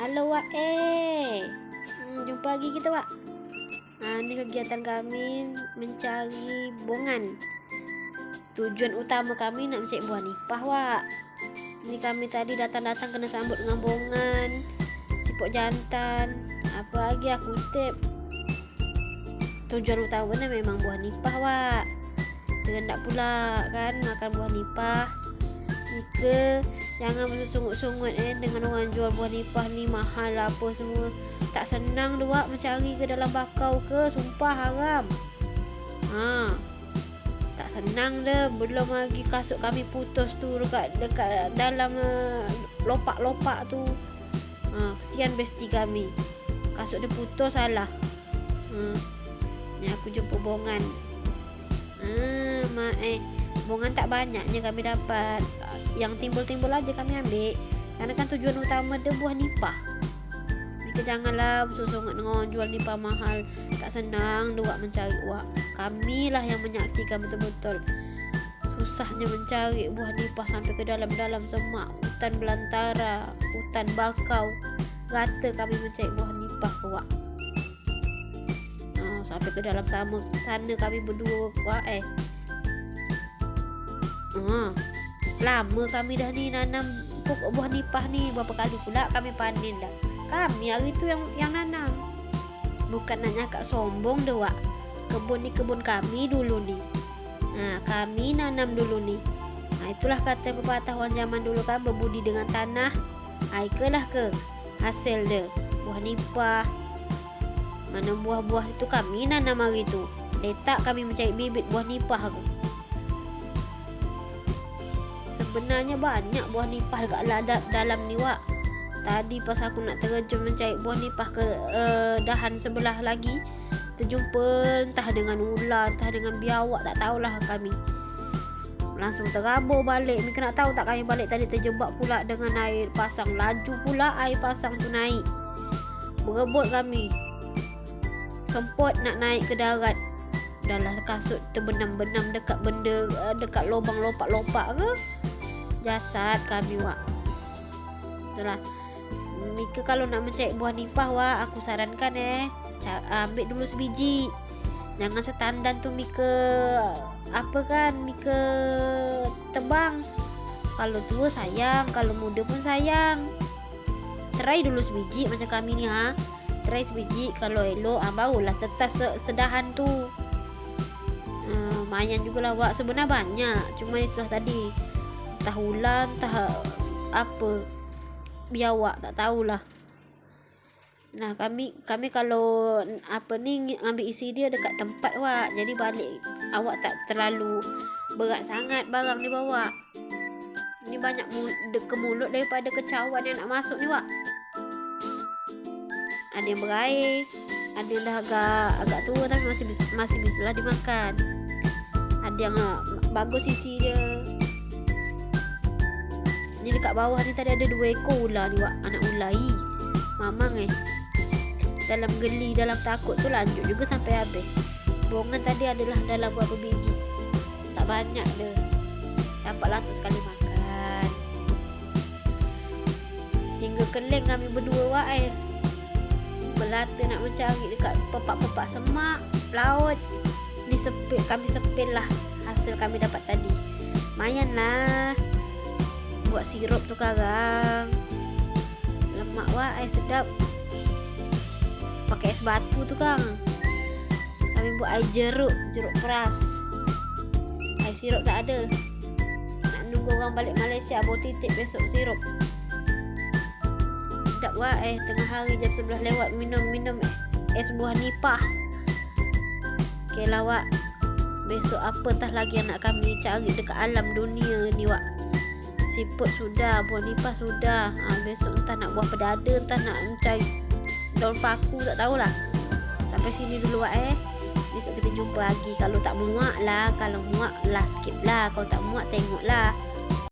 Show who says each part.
Speaker 1: Halo Wak eh. Hmm, jumpa lagi kita Wak. Ha, ini kegiatan kami mencari bongan. Tujuan utama kami nak mencari buah nipah Wak. Ini kami tadi datang-datang kena sambut dengan bongan. Siput jantan. Apa lagi aku tip. Tujuan utamanya memang buah nipah Wak. Terendak pula kan makan buah nipah. Nika jangan bersungut-sungut eh dengan orang jual buah nipah ni mahal apa semua. Tak senang buat mencari ke dalam bakau ke, sumpah haram. Ha. Tak senang dia belum lagi kasut kami putus tu dekat dekat dalam uh, lopak-lopak tu. Ha, kesian besti kami. Kasut dia putus salah. Ha. Ni aku jumpa bongan. Ha, mak eh bongan tak banyaknya kami dapat. Yang timbul-timbul aja kami ambil. Karena kan tujuan utama dia buah nipah. Mika janganlah bersusung dengan jual nipah mahal. Tak senang dia buat mencari uang. Kami lah yang menyaksikan betul-betul susahnya mencari buah nipah sampai ke dalam-dalam semak. Hutan belantara hutan bakau. Rata kami mencari buah nipah wak. Oh, sampai ke dalam sama sana kami berdua wak eh uh, Lama kami dah ni nanam pokok buah nipah ni Berapa kali pula kami panen dah. Kami hari tu yang yang nanam. Bukan nak nyakak sombong dah wak. Kebun ni kebun kami dulu ni. Ha, Kami nanam dulu ni. Ha, Itulah kata pepatah orang zaman dulu kan Berbudi dengan tanah. Ha, Ikalah ke hasil dia. Buah nipah. Mana buah-buah itu kami nanam hari tu. Letak kami mencari bibit buah nipah tu sebenarnya banyak buah nipah dekat ladak dalam ni wak. Tadi pas aku nak terjun mencari buah nipah ke uh, dahan sebelah lagi, terjumpa entah dengan ular, entah dengan biawak, tak tahulah kami. Langsung terabur balik. Mika nak tahu tak kami balik tadi terjebak pula dengan air pasang. Laju pula air pasang tu naik. Berebut kami. Semput nak naik ke darat. Dahlah kasut terbenam-benam dekat benda eh, dekat lubang lopak-lopak ke jasad kami wak. Itulah. Mika kalau nak mencari buah nipah wak, aku sarankan eh ambil dulu sebiji. Jangan setandan tu Mika apa kan Mika tebang. Kalau tua sayang, kalau muda pun sayang. Try dulu sebiji macam kami ni ha. Try sebiji kalau elok ah barulah tetas sedahan tu. Uh, mayan jugalah wak sebenarnya banyak. Cuma itulah tadi entah ular entah apa biawak tak tahulah. Nah kami kami kalau apa ni ambil isi dia dekat tempat wak. Jadi balik awak tak terlalu berat sangat barang ni bawa. Ni banyak ke mulut daripada kecawan yang nak masuk ni wak. Ada yang berair ada yang dah agak agak tua tapi masih masih bisa lah dimakan. Ada yang uh, bagus isi dia Ni dekat bawah ni tadi ada dua ekor ular ni wak. Anak ular i. Mamang eh. Dalam geli, dalam takut tu lanjut juga sampai habis. Bongan tadi adalah dalam berapa biji. Tak banyak dia. Dapatlah tu sekali makan. Hingga keleng kami berdua wak eh. Belata nak mencari dekat pepak-pepak semak, laut. Ni sepil, kami sepil lah hasil kami dapat tadi. Mayan lah buat sirup tu sekarang lemak wah air sedap. Pakai es batu tu kang. Kami buat air jeruk jeruk peras. Air sirup tak ada. Nak nunggu orang balik Malaysia bawa titip besok sirup. Sedap wah eh tengah hari jam sebelah lewat minum-minum es buah nipah. Okay lah wak. Besok apa tah lagi yang nak kami cari dekat alam dunia ni wak siput sudah, buah nipah sudah. Ha, besok entah nak buah pedada, entah nak mencari daun paku, tak tahulah. Sampai sini dulu wak eh. Besok kita jumpa lagi. Kalau tak muak lah, kalau muak lah skip lah. Kalau tak muak tengok lah.